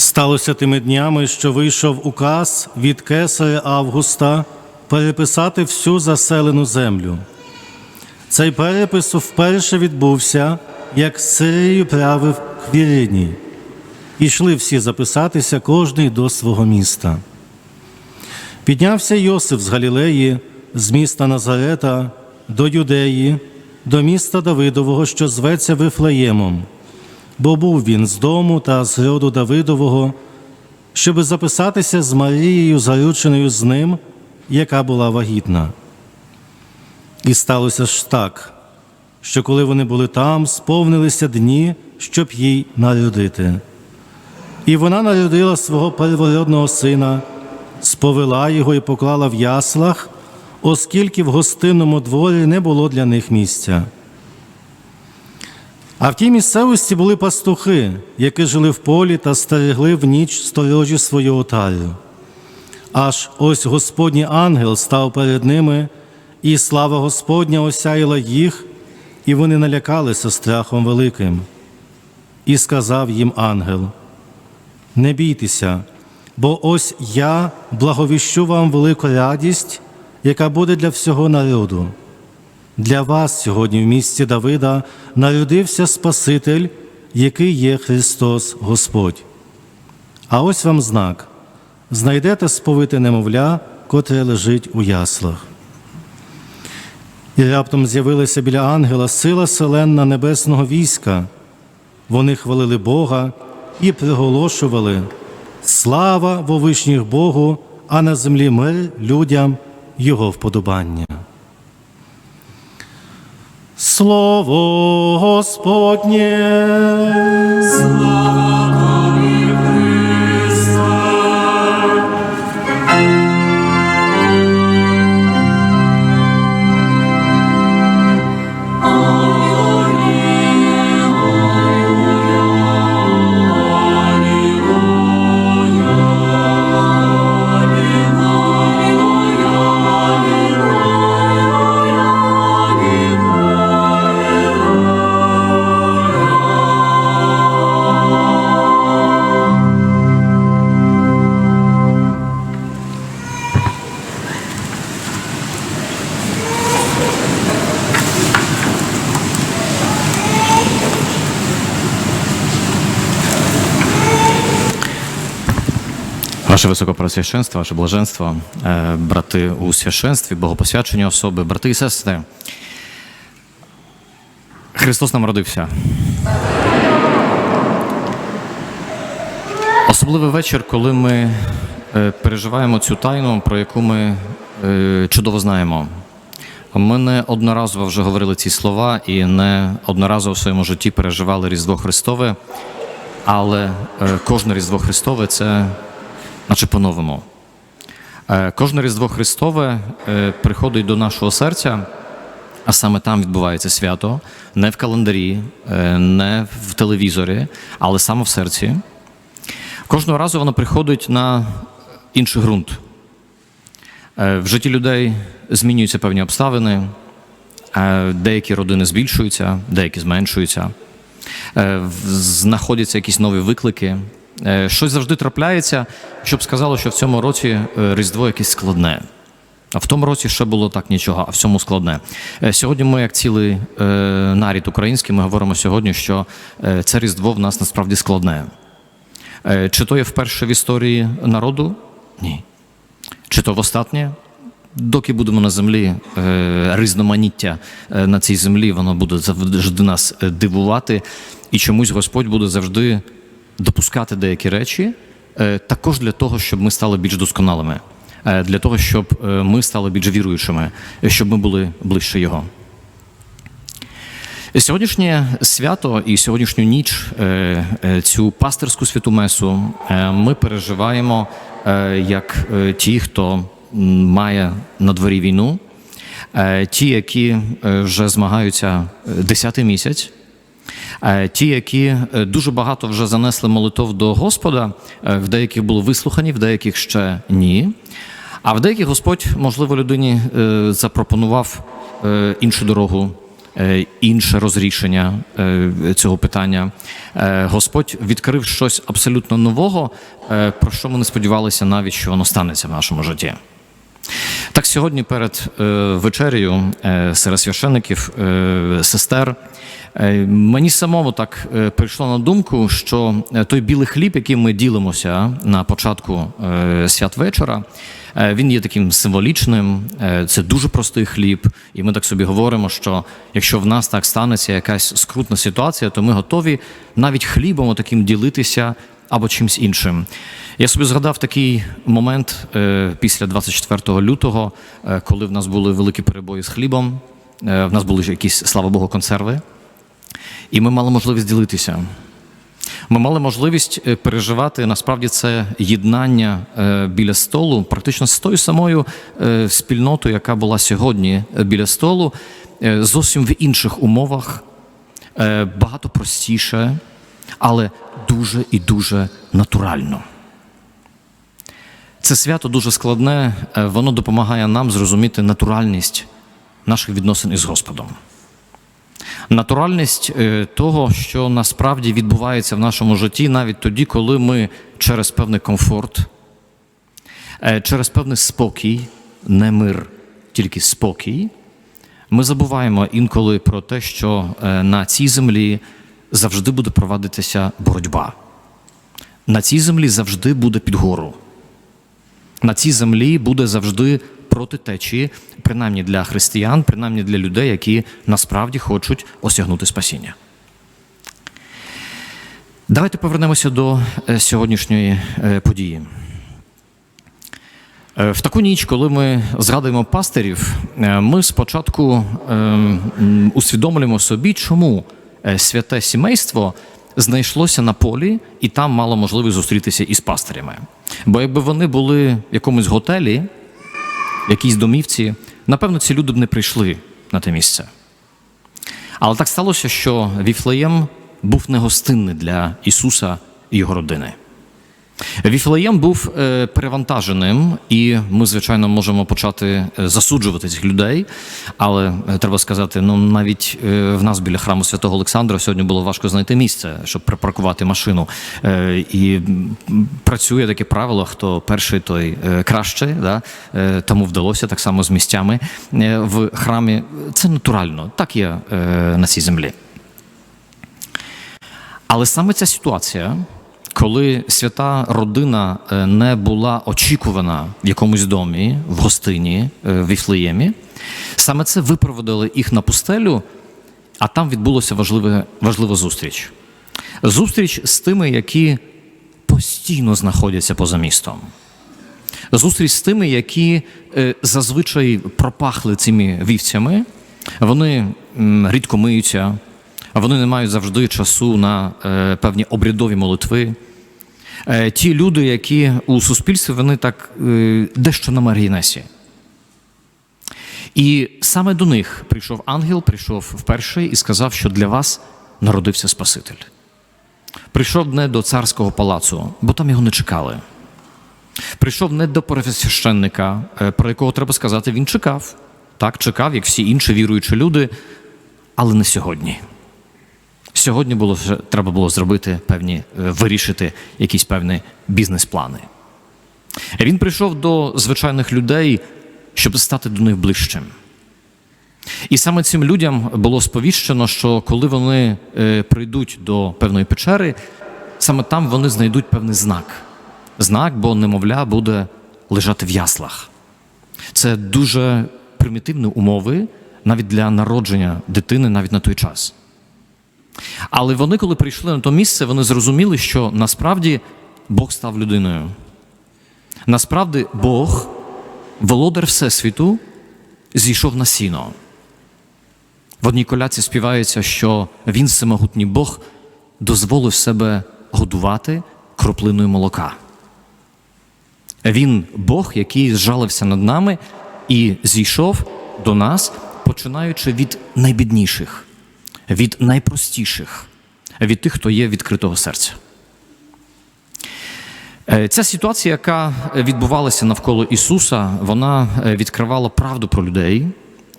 Сталося тими днями, що вийшов указ від кесаря Августа переписати всю заселену землю. Цей перепис вперше відбувся, як Сирію правив Квіриній. Ішли всі записатися, кожний до свого міста. Піднявся Йосиф з Галілеї, з міста Назарета до Юдеї, до міста Давидового, що зветься Вифлеємом, бо був він з дому та з роду Давидового, щоби записатися з Марією, зарученою з ним, яка була вагітна. І сталося ж так, що коли вони були там, сповнилися дні, щоб їй народити. І вона народила свого первородного сина, сповела його і поклала в яслах, оскільки в гостинному дворі не було для них місця. А в тій місцевості були пастухи, які жили в полі та стерегли в ніч сторожі свою отарю. Аж ось Господній ангел став перед ними, і слава Господня осяяла їх, і вони налякалися страхом великим. І сказав їм ангел: Не бійтеся, бо ось я благовіщу вам велику радість, яка буде для всього народу. Для вас сьогодні в місті Давида народився Спаситель, який є Христос Господь. А ось вам знак: знайдете сповите немовля, котре лежить у яслах. І раптом з'явилася біля ангела сила селенна небесного війська. Вони хвалили Бога і приголошували Слава вовишніх Богу, а на землі мир людям Його вподобання. Слово Господнє. Ваше Високопросвященство, ваше блаженство, е, брати у священстві, богопосвячені особи, брати і сестри. Христос нам родився. Особливий вечір, коли ми е, переживаємо цю тайну, про яку ми е, чудово знаємо. Ми не одноразово вже говорили ці слова і не одноразово в своєму житті переживали Різдво Христове, але кожне Різдво Христове це наче по-новому. Е, Кожне Різдво Христове е, приходить до нашого серця, а саме там відбувається свято, не в календарі, е, не в телевізорі, але саме в серці. Кожного разу воно приходить на інший ґрунт. В житті людей змінюються певні обставини, деякі родини збільшуються, деякі зменшуються, знаходяться якісь нові виклики. Е, Щось завжди трапляється, щоб сказало, що в цьому році е, Різдво якесь складне. А в тому році ще було так нічого, а в цьому складне. Е, Сьогодні ми, як цілий нарід український, ми говоримо сьогодні, що це Різдво в нас насправді складне. Чи то є вперше в історії народу? Ні. Чи то востаннє? Доки будемо на землі, різноманіття на цій землі, воно буде завжди нас дивувати, і чомусь Господь буде завжди допускати деякі речі, е, також для того, щоб ми стали більш досконалими, е, для того, щоб е, ми стали більш віруючими, щоб ми були ближче Його. Сьогоднішнє свято і сьогоднішню ніч, цю пастирську святу месу, ми переживаємо як ті, хто має на дворі війну, ті, які вже змагаються десятий місяць. Е, Ті, які е, дуже багато вже занесли молитов до Господа, е, в деяких було вислухані, в деяких ще ні. А в деяких Господь, можливо, людині запропонував іншу дорогу, інше розрішення цього питання. Господь відкрив щось абсолютно нового, про що ми не сподівалися навіть, що воно станеться в нашому житті. Так сьогодні перед е, вечерею е, серед священиків, е, сестер, мені самому так прийшло на думку, що той білий хліб, яким ми ділимося на початку свят вечора, е, він є таким символічним, це дуже простий хліб, і ми так собі говоримо, що якщо в нас так станеться якась скрутна ситуація, то ми готові навіть хлібом таким ділитися або чимсь іншим. Я собі згадав такий момент е, після 24 лютого, е, коли в нас були великі перебої з хлібом, е, в нас були ж якісь, слава Богу, консерви, і ми мали можливість ділитися. Ми мали можливість переживати насправді це єднання біля столу, практично з тою самою спільнотою, яка була сьогодні біля столу, зовсім в інших умовах, багато простіше, але дуже і дуже натурально. Це свято дуже складне, е, воно допомагає нам зрозуміти натуральність наших відносин із Господом. Натуральність е, того, що насправді відбувається в нашому житті, навіть тоді, коли ми через певний комфорт, е, через певний спокій, не мир, тільки спокій, ми забуваємо інколи про те, що на цій землі завжди буде провадитися боротьба. На цій землі завжди буде підгору. На цій землі буде завжди проти течії, принаймні для християн, принаймні для людей, які насправді хочуть осягнути спасіння. Давайте повернемося до е, сьогоднішньої е, події. Е, В таку ніч, коли ми згадуємо пастирів, ми спочатку е, усвідомлюємо собі, чому святе сімейство знайшлося на полі і там мало можливість зустрітися із пастирями. Бо якби вони були в якомусь готелі, в якійсь домівці, напевно, ці люди б не прийшли на те місце. Але так сталося, що Віфлеєм був негостинний для Ісуса і його родини. Віфлеєм був е, перевантаженим, і ми, звичайно, можемо почати е, засуджувати цих людей. Але е, треба сказати, ну навіть в нас біля храму святого Олександра сьогодні було важко знайти місце, щоб припаркувати машину. І працює таке правило: хто перший, той краще. Да? Тому вдалося так само з місцями в храмі. Це натурально, так є на цій землі. Але саме ця ситуація, коли свята родина е, не була очікувана в якомусь домі, в гостині е, в Віфлеємі, саме це випроводили їх на пустелю, а там відбулася важлива, важлива зустріч. Зустріч з тими, які постійно знаходяться поза містом. Зустріч з тими, які е, зазвичай пропахли цими вівцями, вони рідко миються, вони не мають завжди часу на певні обрядові молитви. Е, ті люди, які у суспільстві, вони так е, дещо на маргінесі. І саме до них прийшов ангел, прийшов вперше і сказав, що для вас народився Спаситель. Прийшов не до царського палацу, бо там його не чекали. Прийшов не до первосвященника, е, про якого треба сказати, він чекав. Так, чекав, як всі інші віруючі люди, але не сьогодні. Сьогодні було треба було зробити певні, е, вирішити якісь певні бізнес-плани. Він прийшов до звичайних людей, щоб стати до них ближчим. І саме цим людям було сповіщено, що коли вони е, прийдуть до певної печери, саме там вони знайдуть певний знак. Знак, бо немовля буде лежати в яслах. Це дуже примітивні умови навіть для народження дитини навіть на той час. Але вони, коли прийшли на то місце, вони зрозуміли, що насправді Бог став людиною. Насправді Бог, володар Всесвіту, зійшов на сіно. В одній коляці співається, що він, всемогутній Бог, дозволив себе годувати кроплиною молока. Він Бог, який зжалився над нами і зійшов до нас, починаючи від найбідніших, від найпростіших, від тих, хто є відкритого серця. Е, Ця ситуація, яка відбувалася навколо Ісуса, вона е, відкривала правду про людей,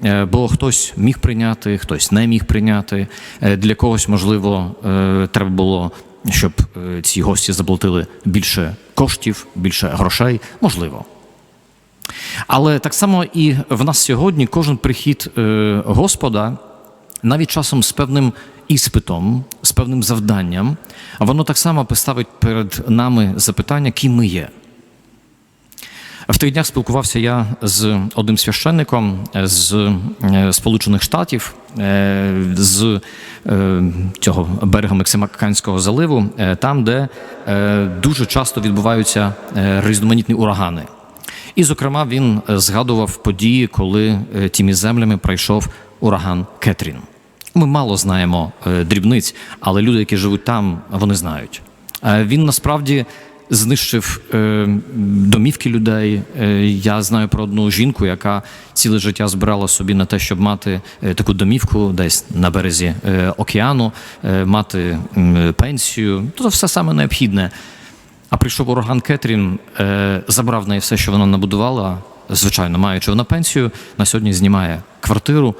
Е, Бо хтось міг прийняти, хтось не міг прийняти. Для когось, можливо, треба було, щоб ці гості заплатили більше коштів, більше грошей. Можливо. Але так само і в нас сьогодні кожен прихід Господа, навіть часом з певним іспитом, з певним завданням, воно так само поставить перед нами запитання, ким ми є. В тих днях спілкувався я з одним священником з е, Сполучених Штатів е, з е, цього берега Мексиканського заливу, е, там, де е, дуже часто відбуваються е, різноманітні урагани. І, зокрема, він е, згадував події, коли е, тими землями пройшов ураган Кетрін. Ми мало знаємо е, дрібниць, але люди, які живуть там, вони знають. Е, Він насправді знищив е, домівки людей. Я знаю про одну жінку, яка ціле життя збирала собі на те, щоб мати таку домівку десь на березі океану, мати пенсію. Тобто все саме необхідне. А прийшов ураган Кетрін, забрав в неї все, що вона набудувала, звичайно, маючи вона пенсію, на сьогодні знімає квартиру,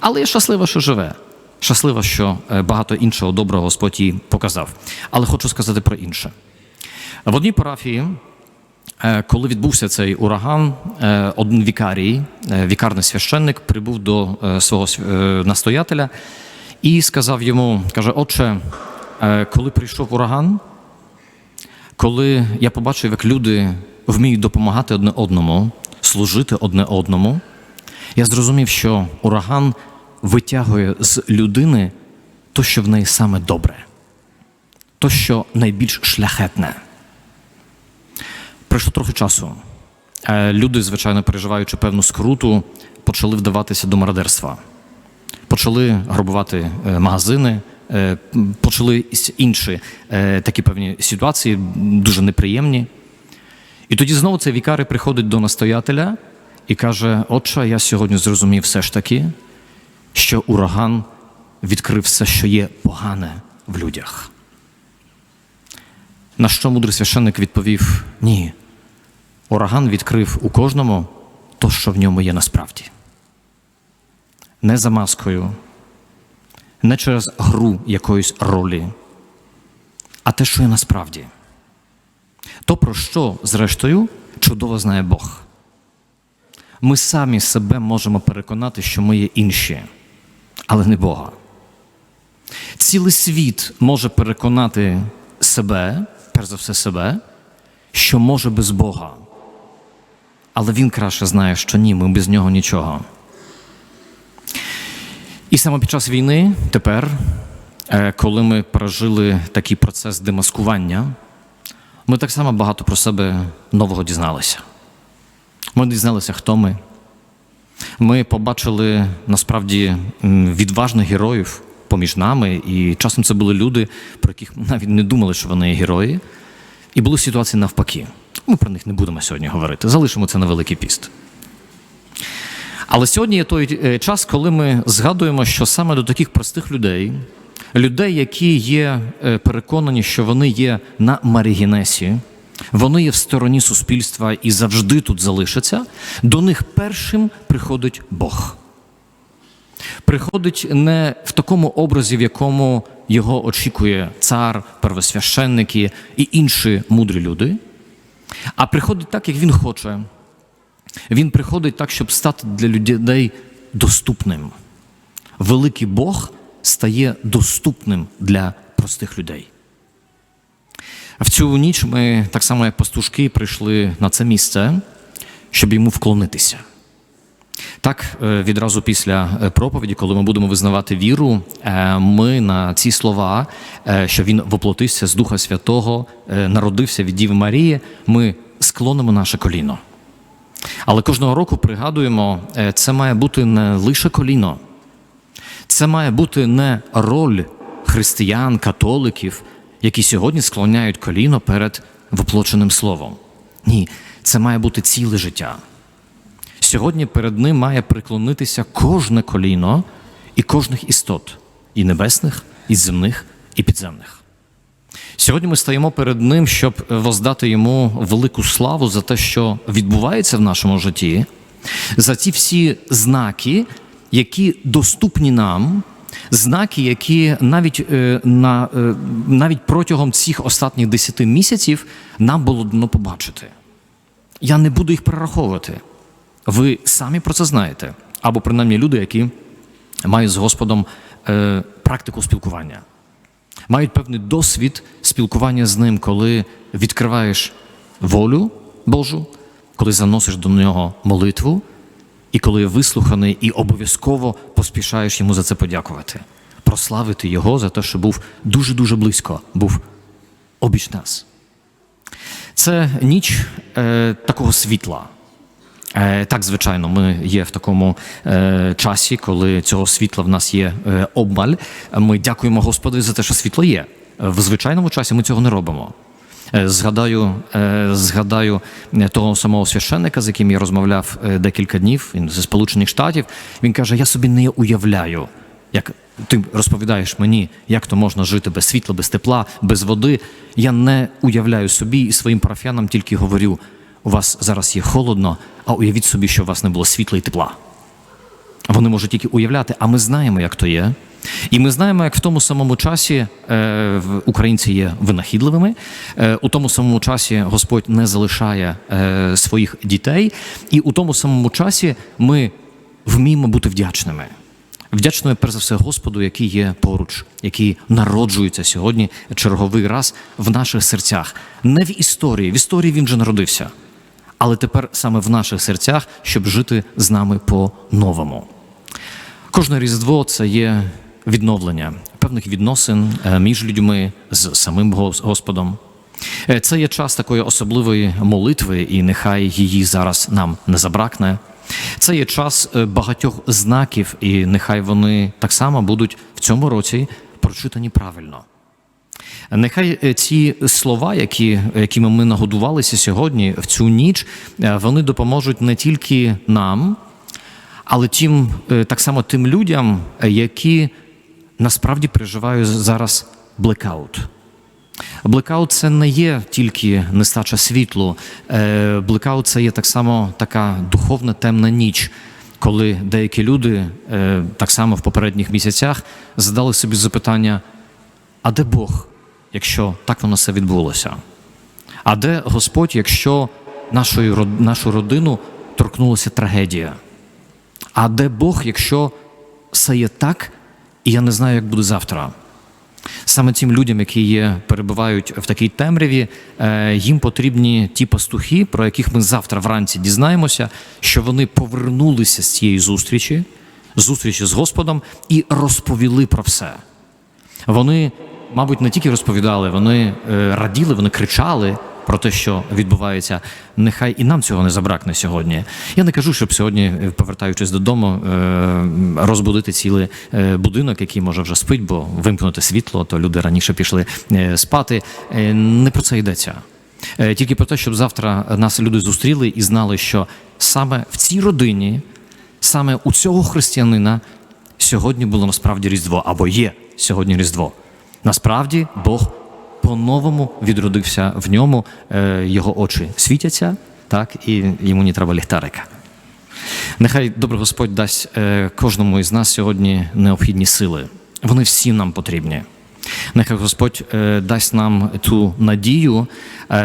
але є щаслива, що живе. Щаслива, що е, багато іншого доброго Господь їй показав. Але хочу сказати про інше. В одній парафії, е, коли відбувся цей ураган, е, один вікарій, вікарний священник, прибув до свого настоятеля і сказав йому: каже: Отче, коли прийшов ураган, коли я побачив, як люди вміють допомагати одне одному, служити одне одному, я зрозумів, що ураган витягує з людини то, що в неї саме добре, то, що найбільш шляхетне. Пройшло трохи часу. Е, Люди, звичайно, переживаючи певну скруту, почали вдаватися до мародерства. Почали грабувати е, магазини, е, почали інші такі певні ситуації, дуже неприємні. І тоді знову цей вікарий приходить до настоятеля і каже: Отче, я сьогодні зрозумів все ж таки, що ураган відкрив все, що є погане в людях. На що мудрий священник відповів: ні, ураган відкрив у кожному то, що в ньому є насправді. Не за маскою, не через гру якоїсь ролі, а те, що є насправді. То, про що, зрештою, чудово знає Бог. Ми самі себе можемо переконати, що ми є інші, але не Бога. Цілий світ може переконати себе, перш за все себе, що може без Бога. Але він краще знає, що ні, ми без нього нічого. І саме під час війни, тепер, е, коли ми пережили такий процес демаскування, ми так само багато про себе нового дізналися. Ми дізналися, хто ми. Ми побачили насправді відважних героїв поміж нами, і часом це були люди, про яких навіть не думали, що вони є герої. І були ситуації навпаки. Ми про них не будемо сьогодні говорити. Залишимо це на Великий піст. Але сьогодні є той е, час, коли ми згадуємо, що саме до таких простих людей, людей, які є е, переконані, що вони є на маргінесі, вони є в стороні суспільства і завжди тут залишаться, до них першим приходить Бог. Приходить не в такому образі, в якому його очікує цар, первосвященники і інші мудрі люди, а приходить так, як він хоче. Він приходить так, щоб стати для людей доступним. Великий Бог стає доступним для простих людей. В цю ніч ми, так само як пастушки, прийшли на це місце, щоб йому вклонитися. Так, е, відразу після е, проповіді, коли ми будемо визнавати віру, е, ми на ці слова, що він воплотився з Духа Святого, народився від Діви Марії, ми склонимо наше коліно. Але кожного року пригадуємо, це має бути не лише коліно, це має бути не роль християн, католиків, які сьогодні склоняють коліно перед воплоченим словом. Ні, це має бути ціле життя. Сьогодні перед ним має приклонитися кожне коліно і кожних істот, і небесних, і земних, і підземних. Сьогодні ми стаємо перед ним, щоб воздати йому велику славу за те, що відбувається в нашому житті, за ці всі знаки, які доступні нам, знаки, які навіть, е, на, е, навіть протягом цих останніх 10 місяців нам було дано побачити. Я не буду їх перераховувати. Ви самі про це знаєте. Або принаймні люди, які мають з Господом е, практику спілкування, мають певний досвід спілкування з ним, коли відкриваєш волю Божу, коли заносиш до нього молитву, і коли є вислуханий, і обов'язково поспішаєш йому за це подякувати, прославити його за те, що був дуже-дуже близько, був обіч нас. Це ніч е, такого світла. Е, так, звичайно, ми є в такому е, часі, коли цього світла в нас є е, обмаль. Ми дякуємо Господу за те, що світло є. В звичайному часі ми цього не робимо. Е, Згадаю, е, згадаю е, того самого священника, з яким я розмовляв декілька днів. Він зі Сполучених Штатів. Він каже: Я собі не уявляю, як ти розповідаєш мені, як то можна жити без світла, без тепла, без води. Я не уявляю собі і своїм парафіянам тільки говорю: у вас зараз є холодно, а уявіть собі, що у вас не було світла і тепла. Вони можуть тільки уявляти, а ми знаємо, як то є. І ми знаємо, як в тому самому часі е, українці є винахідливими, е, у тому самому часі Господь не залишає е, своїх дітей, і у тому самому часі ми вміємо бути вдячними. Вдячними, перш за все, Господу, який є поруч, який народжується сьогодні черговий раз в наших серцях. Не в історії. В історії він вже народився, але тепер саме в наших серцях, щоб жити з нами по-новому. Кожне Різдво це є відновлення певних відносин е, між людьми з самим Господом. Е, Це є час такої особливої молитви, і нехай її зараз нам не забракне. Це є час е, багатьох знаків, і нехай вони так само будуть в цьому році прочитані правильно. Нехай ці слова, які, якими ми нагодувалися сьогодні в цю ніч, вони допоможуть не тільки нам, але тим, так само тим людям, які насправді переживають зараз блекаут. Блекаут це не є тільки нестача світлу. Е, Блекаут це є так само така духовна темна ніч, коли деякі люди, е, так само в попередніх місяцях, задали собі запитання: а де Бог, якщо так воно все відбулося? А де Господь, якщо род- нашу родину торкнулася трагедія? А де Бог, якщо все є так, і я не знаю, як буде завтра? Саме тим людям, які є, перебувають в такій темряві, е, їм потрібні ті пастухи, про яких ми завтра вранці дізнаємося, що вони повернулися з цієї зустрічі, зустрічі з Господом, і розповіли про все. Вони, мабуть, не тільки розповідали, вони е, раділи, вони кричали про те, що відбувається. Нехай і нам цього не забракне сьогодні. Я не кажу, щоб сьогодні, е, повертаючись додому, е, розбудити цілий е, будинок, який може вже спить, бо вимкнути світло, то люди раніше пішли спати. Не про це йдеться. Тільки про те, щоб завтра нас люди зустріли і знали, що саме в цій родині, саме у цього християнина сьогодні було насправді Різдво, або є сьогодні Різдво. Насправді Бог по-новому відродився в ньому, е, його очі світяться, так, і йому не треба ліхтарика. Нехай добрий Господь дасть е, кожному із нас сьогодні необхідні сили. Вони всі нам потрібні. Нехай Господь е, дасть нам ту надію,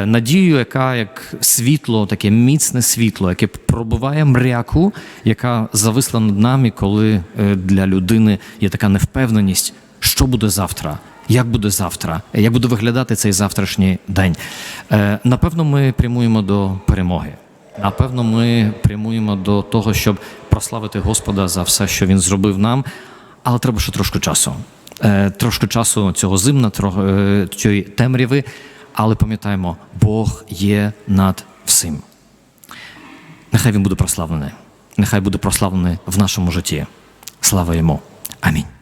надію, яка як світло, таке міцне світло, яке пробиває мряку, яка зависла над нами, коли для людини є така невпевненість, що буде завтра. Як буде завтра? Як буде виглядати цей завтрашній день? Е, Напевно, ми прямуємо до перемоги. Напевно, ми прямуємо до того, щоб прославити Господа за все, що Він зробив нам, але треба ще трошки часу. Е, Трошки часу цього зимна, е, цієї темряви, але пам'ятаємо, Бог є над всім. Нехай він буде прославлений. Нехай буде прославлений в нашому житті. Слава йому. Амінь.